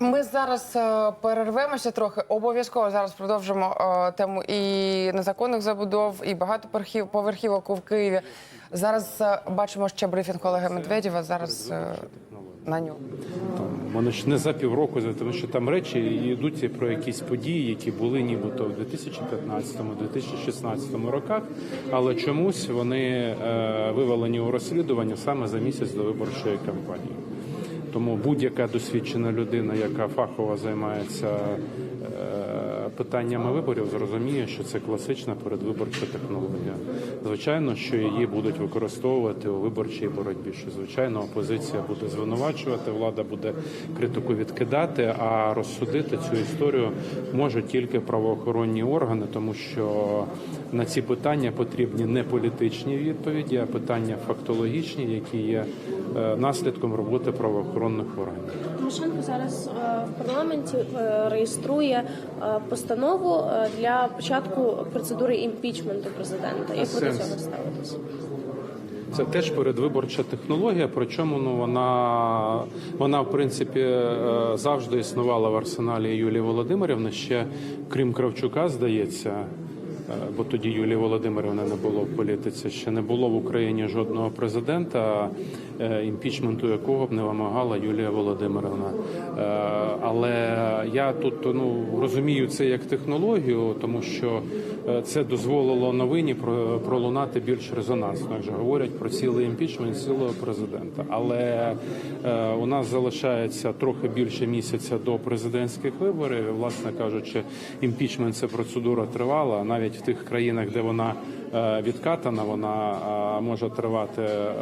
Ми зараз е, перервемося трохи. Обов'язково зараз продовжимо е, тему і незаконних забудов, і багатоповерхівок в Києві. Зараз е, бачимо ще брифінг Олега Медведєва. Зараз е, на. Там, воно ж не за півроку, за- тому що там речі йдуть про якісь події, які були нібито в 2015-2016 роках, але чомусь вони е, вивалені у розслідування саме за місяць до виборчої кампанії. Тому будь-яка досвідчена людина, яка фахово займається е, питаннями виборів, зрозуміє, що це класична передвиборча технологія. Звичайно, що її будуть використовувати у виборчій боротьбі. Що звичайно, опозиція буде звинувачувати, влада буде критику відкидати, а розсудити цю історію можуть тільки правоохоронні органи, тому що на ці питання потрібні не політичні відповіді, а питання фактологічні, які є е, наслідком роботи правоохоронних органів. Тимошенко зараз е, в парламенті е, реєструє е, постанову е, для початку процедури імпічменту президента. Як ви до цього ставитесь? Це теж передвиборча технологія, причому ну вона вона в принципі е, завжди існувала в арсеналі Юлії Володимирівни. Ще крім Кравчука, здається. Е, Бо тоді Юлії Володимирівни не було в політиці. Ще не було в Україні жодного президента, е, імпічменту якого б не вимагала Юлія Володимирівна. Е, Але я тут ну розумію це як технологію, тому що це дозволило новині про- пролунати більш резонансно. Як же говорять про цілий імпічмент цілого президента. Але у нас залишається трохи більше місяця до президентських виборів. Власне кажучи, імпічмент це процедура тривала. Навіть в тих країнах, де вона е, відкатана, вона е, може тривати е,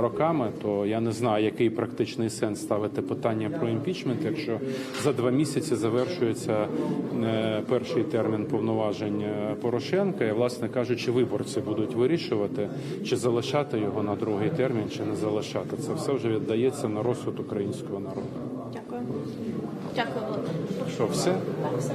роками. То я не знаю, який практичний сенс ставити питання про імпічмент, якщо за два місяці завершується перший термін повноважень Порошенка, і власне кажучи, виборці будуть вирішувати, чи залишати його на другий термін, чи не залишати. Це все вже віддається на розсуд українського народу. Дякую. Дякую. Що все? Так, все.